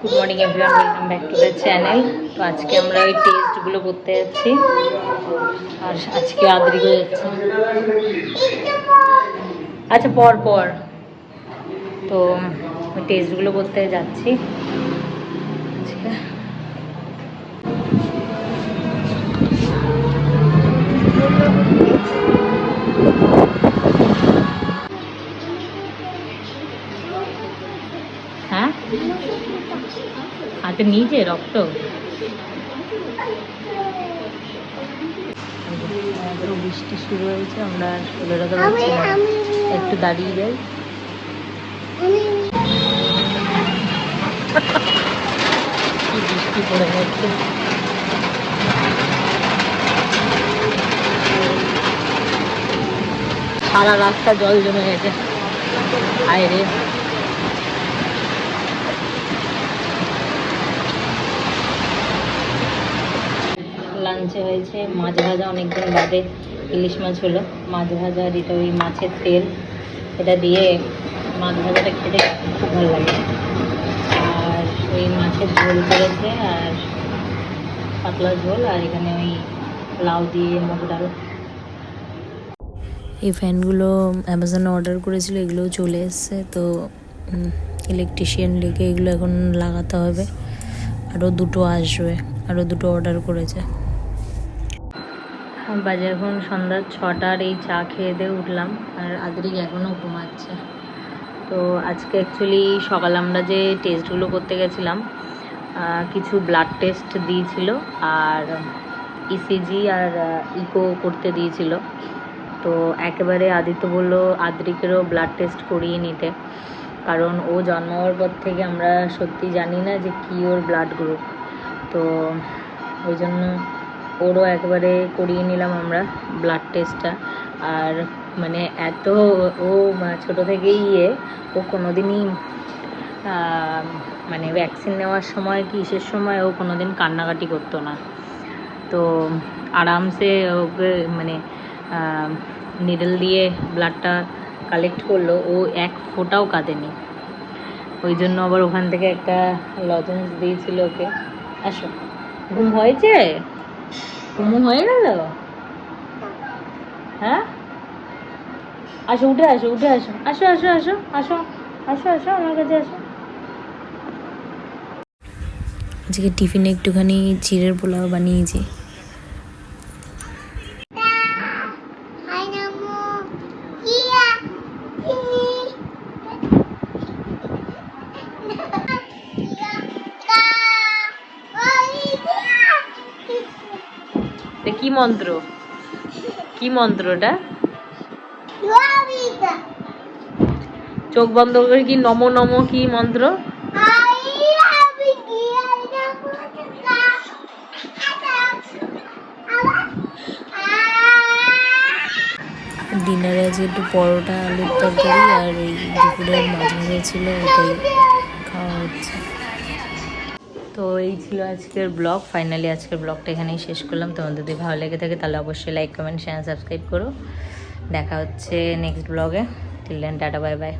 Good morning everyone welcome back to the channel তো আজকে আমরা ওই টেস্টগুলো করতে যাচ্ছি। আর আজকে আদ্রিকে যাচ্ছে। আচ্ছা পর পর। তো টেস্টগুলো করতে যাচ্ছি। আজকে হ্যাঁ হাতে নিচে রক্ত। বৃষ্টি শুরু হয়েছে আমরা বেরোতে পারছি না। একটু দাঁড়িয়ে যাই। কি বৃষ্টি পড়ে যাচ্ছে সারা রাস্তা জল জমে গেছে। আয় রে। লাঞ্চে হয়েছে, মাছ ভাজা অনেকদিন বাদে ইলিশ মাছ হলো। মাছ ভাজা এটা ওই মাছের তেল, এটা দিয়ে মাছ ভাজাটা খেতে খুব ভালো লাগে। আর ওই মাছের ঝোল করেছে আর পাতলা ঝোল, আর এখানে ওই লাউ দিয়ে মুগ ডাল। এই ফ্যানগুলো অ্যামাজনে অর্ডার করেছিল, এগুলোও চলে এসছে। তো ইলেকট্রিশিয়ান ডেকে এগুলো এখন লাগাতে হবে। আরও দুটো আসবে, আরও দুটো অর্ডার করেছে। বাজে এখন সন্ধ্যা ছটার, এই চা খেয়ে দিয়ে উঠলাম আর আদ্রিক এখনও ঘুমাচ্ছে। তো আজকে অ্যাকচুয়ালি সকালে আমরা যে টেস্টগুলো করতে গেছিলাম কিছু ব্লাড টেস্ট দিয়েছিল আর ইসিজি আর ইকো করতে দিয়েছিল। তো একেবারে আদিত্য বলল, আদ্রিকেরও ব্লাড টেস্ট করিয়ে নিতে। কারণ ও জন্ম হওয়ার পর থেকে আমরা সত্যি জানি না যে কী ওর ব্লাড গ্রুপ তো ওই জন্য ওরও একবারে করিয়ে নিলাম আমরা ব্লাড টেস্টটা আর মানে এত ও ছোটো থেকেই ইয়ে ও কোনো দিনই মানে ভ্যাকসিন নেওয়ার সময় কি কিসের সময় ও কোনো দিন কান্নাকাটি করতো না। তো আরামসে ওকে মানে নিডল দিয়ে ব্লাডটা কালেক্ট করল। ও এক ফোঁটাও কাঁদেনি। ওই জন্য আবার ওখান থেকে একটা লজেন্স দিয়েছিল ওকে। আসো। ঘুম হয়েছে? ঘুম হয়ে গেল হ্যাঁ আসো উঠে আসো উঠে আসো আসো আসো আসো আসো আসো আসো আমার কাছে আসো আজকে টিফিনে একটুখানি চিড়ের পোলাও বানিয়েছি। এটা কি মন্ত্র কি মন্ত্র bisa. চোখ বন্ধ করে কি নম নম কি মন্ত্র. ডিনারে আজকে একটু পরোটা আলুর তরকারি আর ওই দুপুরের মাঝে ছিল ওটাই তো এই ছিল আজকের ব্লগ। ফাইনালি আজকের ব্লগটা এখানেই শেষ করলাম। তোমাদের যদি ভালো লেগে থাকে, তাহলে অবশ্যই লাইক কমেন্ট শেয়ার সাবস্ক্রাইব করো। দেখা হচ্ছে নেক্সট ব্লগে till then tata bye bye